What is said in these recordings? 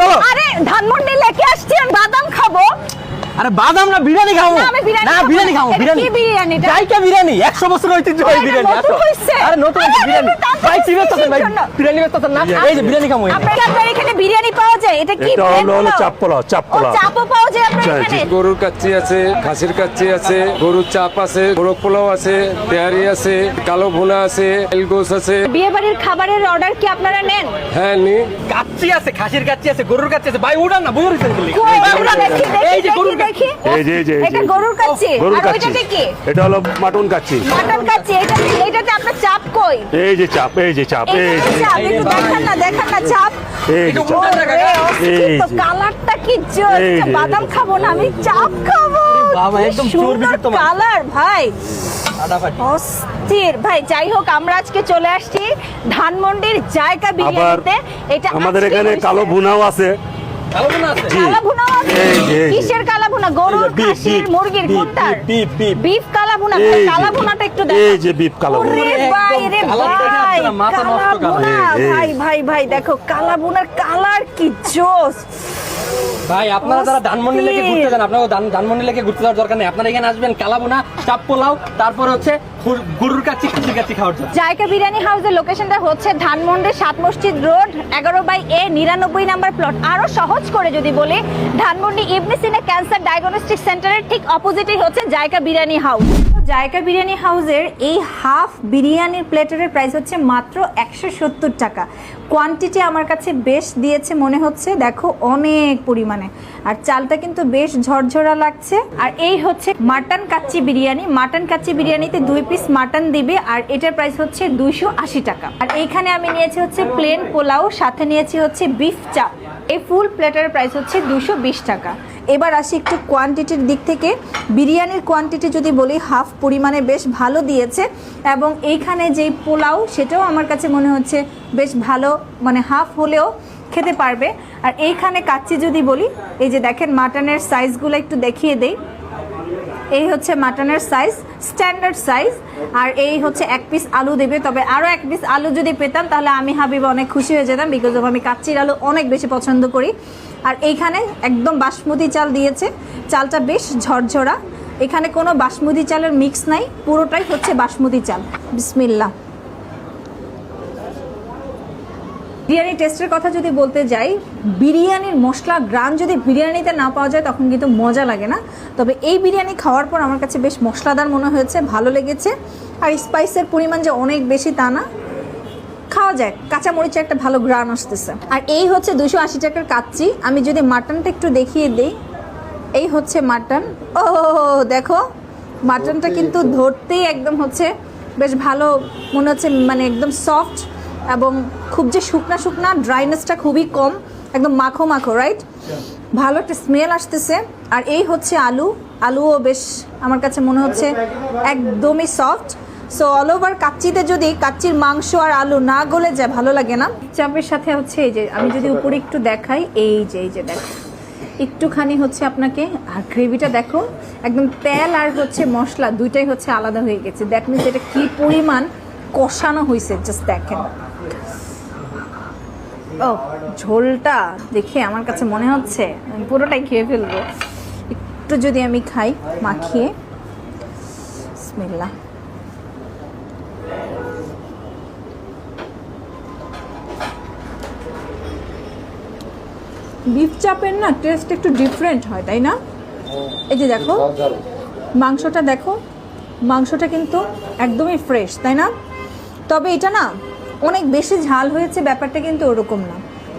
চলো। আরে ধানমন্ডি লেকে আসছি আমি বাদাম খাব। আরে বাদাম না বিরিয়ানি খাব। না, বিরিয়ানি খাব বিরিয়ানি কি বিরিয়ানি। এটা? জায়কা বিরিয়ানি? 100 বছর ঐতিহ্যবাহী এটা বিরিয়ানি নতুন হইছে? আরে নতুন হইছে বিরিয়ানি। ভাই তো চিবে তো ভাই? বিরিয়ানি বেচতেছেন না এই যে বিরিয়ানি খাব। আপনার আপনার এখানে বিরিয়ানি পাওয়া যায়? এটা কি এটা হলো হলো পোলাও? চাপ পোলাও চাপ চাপও পাওয়া যায় আপনার। এখানে? গরুর কাচ্চি আছে খাসির কাচ্চি আছে গরুর চাপ আছে মোরগ পোলাও আছে তেহারি আছে কালো ভুনা আছে এলগোস আছে। বিয়ে বাড়ির খাবারের অর্ডার কি আপনারা নেন? হ্যাঁ নি। কাচ্চি আছে খাসির কাচ্চি আছে গরুর কাচ্চি আছে। ভাই উড়ান না বুঝে রইছেন বলি কই, আমরা দেখি, দেখি, এই যে গরুর দেখি। এই যে এই যে এটা গরুর কাচ্চি। গরুর কাচ্চি। ওইটাতে কি? এটা হলো মাটন কাচ্চি। মাটন কাচ্চি এটা এইটাতে আপনার চাপ কই? এই যে চাপ এই যে চাপ এই যে চাপ? একটু। দেখান না দেখান না চাপ। এই যে। এই যে। কালারটা কি জোর। বাদাম খাব না আমি চাপ খাব। বাবা, একদম কালার ভাই। অস্থির। ভাই যাই হোক আমরা আজকে চলে আসছি ধানমন্ডির জায়গা বিরিয়ানিতে। এটা আমাদের এখানে। কালো ভুনাও আছে। কিসের কালা ভুনা গরুর খাসির মুরগির কোনটার। বিফ কালা ভুনা। কালা ভুনাটা একটু এই দেখো যে beef কালা ভুনা। ওরে ভাই রে ভাই আপনার মাথা কালা নষ্ট কালার। ভুনা, এই, এই। ভাই ভাই ভাই দেখো কালা ভুনার কালার কি জোস ভাই আপনারা যারা ধানমন্ডি লেকে ঘুরতে যান আপনারা ধান- ধানমন্ডি লেকে ঘুরতে যাওয়ার দরকার নেই। আপনারা এখানে আসবেন কালাবোনা চাপ পোলাও তারপর হচ্ছে গুর- গরুর কাচ্চি খাসির কাচ্চি খাওয়ার জন্য। জায়কা বিরিয়ানি হাউসের লোকেশনটা হচ্ছে ধানমন্ডি সাত মসজিদ রোড এগারো বাই এ নিরানব্বই নাম্বার প্লট আরও সহজ করে যদি বলি ধানমন্ডি ইবনে সিনা ক্যান্সার ডায়াগনস্টিক সেন্টারের ঠিক অপোজিটেই হচ্ছে জায়কা বিরিয়ানি হাউস জায়কা বিরিয়ানি হাউসের এই হাফ বিরিয়ানির প্লেটারের প্রাইস হচ্ছে মাত্র একশো সত্তর টাকা। কোয়ান্টিটি আমার কাছে বেশ দিয়েছে, মনে হচ্ছে দেখো অনেক পরিমাণে। আর চালটা কিন্তু বেশ ঝরঝরা লাগছে। আর এই হচ্ছে মাটন কাচ্চি বিরিয়ানি। মাটন কাচ্চি বিরিয়ানিতে দুই পিস মাটন দিবে, আর এটার প্রাইস হচ্ছে দুইশো আশি টাকা। আর এইখানে আমি নিয়েছি হচ্ছে প্লেন পোলাও, সাথে নিয়েছি হচ্ছে বিফ চাপ এই ফুল প্লেটারের প্রাইস হচ্ছে দুশো টাকা। এবার আসি একটু কোয়ান্টিটির দিক থেকে। বিরিয়ানির কোয়ান্টিটি যদি বলি হাফ পরিমাণে বেশ ভালো দিয়েছে এবং এইখানে যেই পোলাও, সেটাও আমার কাছে মনে হচ্ছে বেশ ভালো মানে হাফ হলেও খেতে পারবে। আর এইখানে কাচ্চি যদি বলি, এই যে দেখেন মাটনের সাইজগুলো একটু দেখিয়ে দেই। এই হচ্ছে মাটনের সাইজ স্ট্যান্ডার্ড সাইজ আর এই হচ্ছে এক পিস আলু দেবে। তবে আরও এক পিস আলু যদি পেতাম, তাহলে আমি হাবিব অনেক খুশি হয়ে যেতাম বিকজ অফ আমি কাচ্চির আলু অনেক বেশি পছন্দ করি। আর এইখানে একদম বাসমতি চাল দিয়েছে। চালটা বেশ ঝরঝরা। এখানে কোনো বাসমতি চালের মিক্স নাই, পুরোটাই হচ্ছে বাসমতি চাল। বিসমিল্লা বিরিয়ানি টেস্টের কথা যদি বলতে যাই বিরিয়ানির মশলা গ্রান যদি বিরিয়ানিতে না পাওয়া যায় তখন কিন্তু মজা লাগে না। তবে এই বিরিয়ানি খাওয়ার পর আমার কাছে বেশ মশলাদার মনে হয়েছে ভালো লেগেছে। আর স্পাইসের পরিমাণ যে অনেক বেশি তা না। খাওয়া যায় কাঁচা মরিচে একটা ভালো গ্রান আসতেছে। আর এই হচ্ছে দুশো আশি টাকার কাচ্চি। আমি যদি মাটনটা একটু দেখিয়ে দিই এই হচ্ছে মাটন। ও দেখো মাটনটা কিন্তু ধরতেই একদম হচ্ছে বেশ ভালো মনে হচ্ছে মানে একদম সফট এবং খুব যে শুকনা শুকনা ড্রাইনেসটা খুবই কম একদম মাখো মাখো রাইট ভালো একটা স্মেল আসতেছে। আর এই হচ্ছে আলু। আলুও বেশ আমার কাছে মনে হচ্ছে একদমই সফট সো অল ওভার কাচ্চিতে যদি কাচ্চির মাংস আর আলু না গলে যায় ভালো লাগে না। চাপের সাথে হচ্ছে এই যে আমি যদি উপরে একটু দেখাই এই যে এই যে দেখো। একটুখানি হচ্ছে আপনাকে আর গ্রেভিটা দেখো একদম তেল আর হচ্ছে মশলা দুইটাই হচ্ছে আলাদা হয়ে গেছে। দ্যাট মিনস এটা কি পরিমাণ কষানো হয়েছে জাস্ট দেখেন। ও, ঝোলটা দেখে আমার কাছে মনে হচ্ছে, আমি পুরোটাই খেয়ে ফেলব। একটু যদি আমি খাই, মাখিয়ে। বিসমিল্লাহ। বিফ চাপের না টেস্ট একটু ডিফারেন্ট হয়, তাই না? এই যে দেখো, মাংসটা দেখো, মাংসটা কিন্তু একদমই ফ্রেশ তাই না? তবে এটা না অনেক বেশি ঝাল হয়েছে, ব্যাপারটা কিন্তু ওরকম না।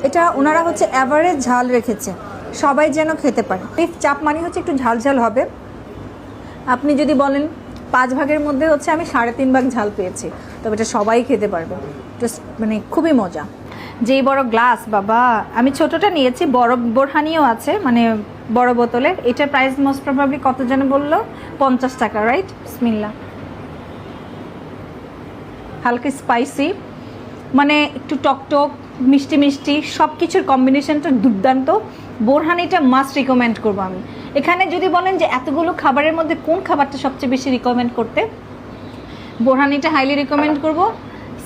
এটা ওনারা হচ্ছে অ্যাভারেজ ঝাল রেখেছে, সবাই যেন খেতে পারে। বিফ চাপ মানে হচ্ছে একটু ঝাল ঝাল হবে। আপনি যদি বলেন পাঁচ ভাগের মধ্যে হচ্ছে আমি সাড়ে তিন ভাগ ঝাল পেয়েছি, তবে এটা সবাই খেতে পারবে। মানে খুবই মজা। যেই বড় গ্লাস বাবা, আমি ছোটটা নিয়েছি, বড় বোরহানিও আছে মানে বড় বোতলের। এটা প্রাইস মোস্ট প্রবাবলি কত যেন বলল? পঞ্চাশ টাকা রাইট স্মিল্লা হালকা স্পাইসি মানে একটু টকটক মিষ্টি মিষ্টি সব কিছুর কম্বিনেশনটা দুর্দান্ত। বোরহানিটা মাস্ট রিকমেন্ড করব আমি। এখানে যদি বলেন যে এতগুলো খাবারের মধ্যে কোন খাবারটা সবচেয়ে বেশি রিকমেন্ড করতে, বোরহানিটা হাইলি রিকমেন্ড করব।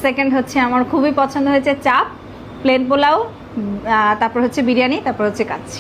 সেকেন্ড হচ্ছে আমার খুবই পছন্দ হয়েছে চাপ প্লেন পোলাও তারপর হচ্ছে বিরিয়ানি, তারপর হচ্ছে কাচ্ছি